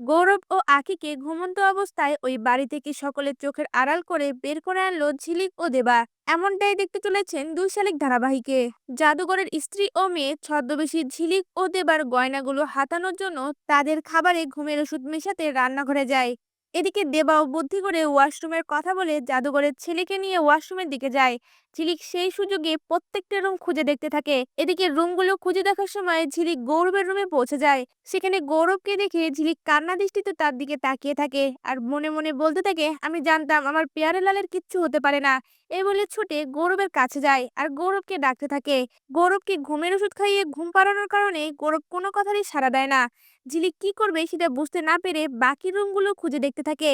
গৌরব ও আখিকে ঘুমন্ত অবস্থায় ওই বাড়ি থেকে সকলের চোখের আড়াল করে বের করে আনলো ঝিলিক ও দেবা। এমনটাই দেখতে চলেছেন দুই শালিক ধারাবাহিকে। জাদুঘরের স্ত্রী ও মেয়ে ছদ্মবেশী ঝিলিক ও দেবার গয়নাগুলো হাতানোর জন্য তাদের খাবারে ঘুমের ওষুধ মেশাতে রান্নাঘরে যায়। এদিকে দেবাও বুদ্ধি করে ওয়াশরুমের কথা বলে জাদুঘরের ছেলেকে নিয়ে ওয়াশরুমের দিকে যায়। ঝিলিক সেই সুযোগে প্রত্যেকটা রুম খুঁজে দেখতে থাকে। এদিকে রুমগুলো খুঁজে দেখার সময় ঝিলিক গৌরবের রুমে পৌঁছে যায়। সেখানে গৌরবকে দেখে ঝিলিক কান্না দৃষ্টিতে তার দিকে তাকিয়ে থাকে আর মনে মনে বলতে থাকে, আমি জানতাম আমার পেয়ারে লালের কিচ্ছু হতে পারে না। এই বলে ছুটে গৌরবের কাছে যায় আর গৌরবকে ডাকতে থাকে। গৌরবকে ঘুমের ওষুধ খাইয়ে ঘুম পাড়ানোর কারণে গৌরব কোনো কথারই সাড়া দেয় না। ঝিলিক কি করবে সেটা বুঝতে না পেরে বাকি রুমগুলো খুঁজে দেখতে থাকে।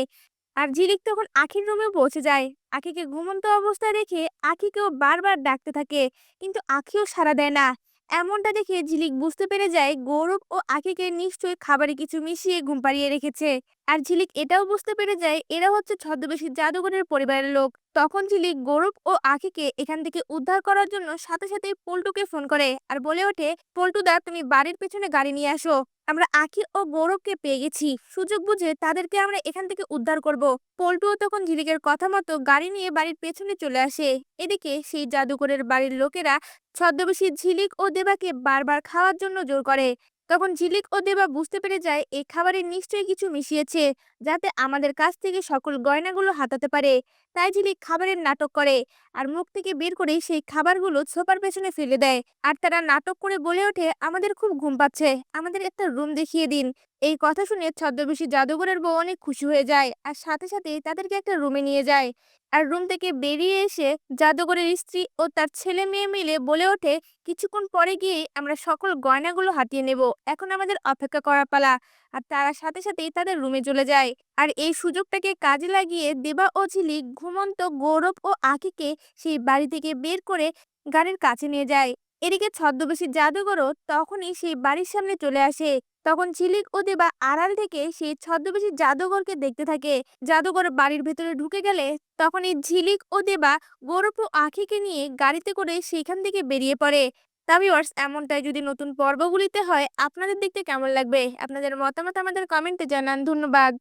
আর ঝিলিক তখন আখির রুমেও পৌঁছে যায়। আখিকে ঘুমন্ত অবস্থায় রেখে আখিকেও বারবার ডাকতে থাকে। কিন্তু আখিও সাড়া দেয় না। এমনটা দেখে ঝিলিক বুঝতে পেরে যায়, গৌরব ও আখিকে নিশ্চয়ই খাবারে কিছু মিশিয়ে ঘুম পাড়িয়ে রেখেছে। আর ঝিলিক এটাও বুঝতে পেরে যায়, এরা হচ্ছে ছদ্মবেশী জাদুঘরের পরিবারের লোক। তখন ঝিলিক গৌরব ও আখিকে এখান থেকে উদ্ধার করার জন্য সাথে সাথে পল্টুকে ফোন করে আর বলে ওঠে, পল্টুদা, তুমি বাড়ির পেছনে গাড়ি নিয়ে আসো। আমরা আখি ও গৌরবকে পেয়ে গেছি। সুযোগ বুঝে তাদেরকে আমরা এখান থেকে উদ্ধার করব। পল্টুও তখন ঝিলিকের কথা মতো গাড়ি নিয়ে বাড়ির পেছনে চলে আসে। এদিকে সেই জাদুঘরের বাড়ির লোকেরা ছদ্মবেশী ঝিলিক ও দেবাকে বারবার খাওয়ার জন্য জোর করে। তখন ঝিলিক ও দেবা বুঝতে পেরে যায় এই খাবারে নিশ্চয়ই কিছু মিশিয়েছে, যাতে আমাদের কাছ থেকে সকল গয়নাগুলো হাতাতে পারে। তাই ঝিলিক খাবারের নাটক করে আর মুখ থেকে বের করে সেই খাবারগুলো সোফার পেছনে ফেলে দেয়। আর তারা নাটক করে বলে ওঠে, আমাদের খুব ঘুম পাচ্ছে, আমাদের একটা রুম দেখিয়ে দিন। এই কথা শুনে ছদ্মবেশী জাদুঘরের বউ অনেক খুশি হয়ে যায় আর সাথে সাথে তাদেরকে একটা রুমে নিয়ে যায়। আর রুম থেকে বেরিয়ে এসে জাদুঘরের স্ত্রী ও তার ছেলে মেয়ে মিলে বলে ওঠে, কিছুক্ষণ পরে গিয়ে আমরা সকল গয়নাগুলো হাতিয়ে নেব, এখন আমাদের অপেক্ষা করার পালা। আর তারা সাথে সাথেই তাদের রুমে চলে যায়। আর এই সুযোগটাকে কাজে লাগিয়ে দেবা ও ঝিলিক ঘুমন্ত গৌরব ও আখিকে সেই বাড়ি থেকে বের করে গাড়ির কাছে নিয়ে যায়। এদিকে ছদ্মবেশী জাদুঘরও তখনই সেই বাড়ির সামনে চলে আসে। তখন ঝিলিক ও দেবা আড়াল থেকে সেই ছদ্মবেশী জাদুঘরকে দেখতে থাকে। জাদুঘর বাড়ির ভেতরে ঢুকে গেলে তখন এই ঝিলিক ও দেবা গৌরব ও আখিকে নিয়ে গাড়িতে করে সেখান থেকে বেরিয়ে পড়ে। তা ভিউয়ার্স, এমনটাই যদি নতুন পর্বগুলিতে হয়, আপনাদের দেখতে কেমন লাগবে? আপনাদের মতামত আমাদের কমেন্টে জানান। ধন্যবাদ।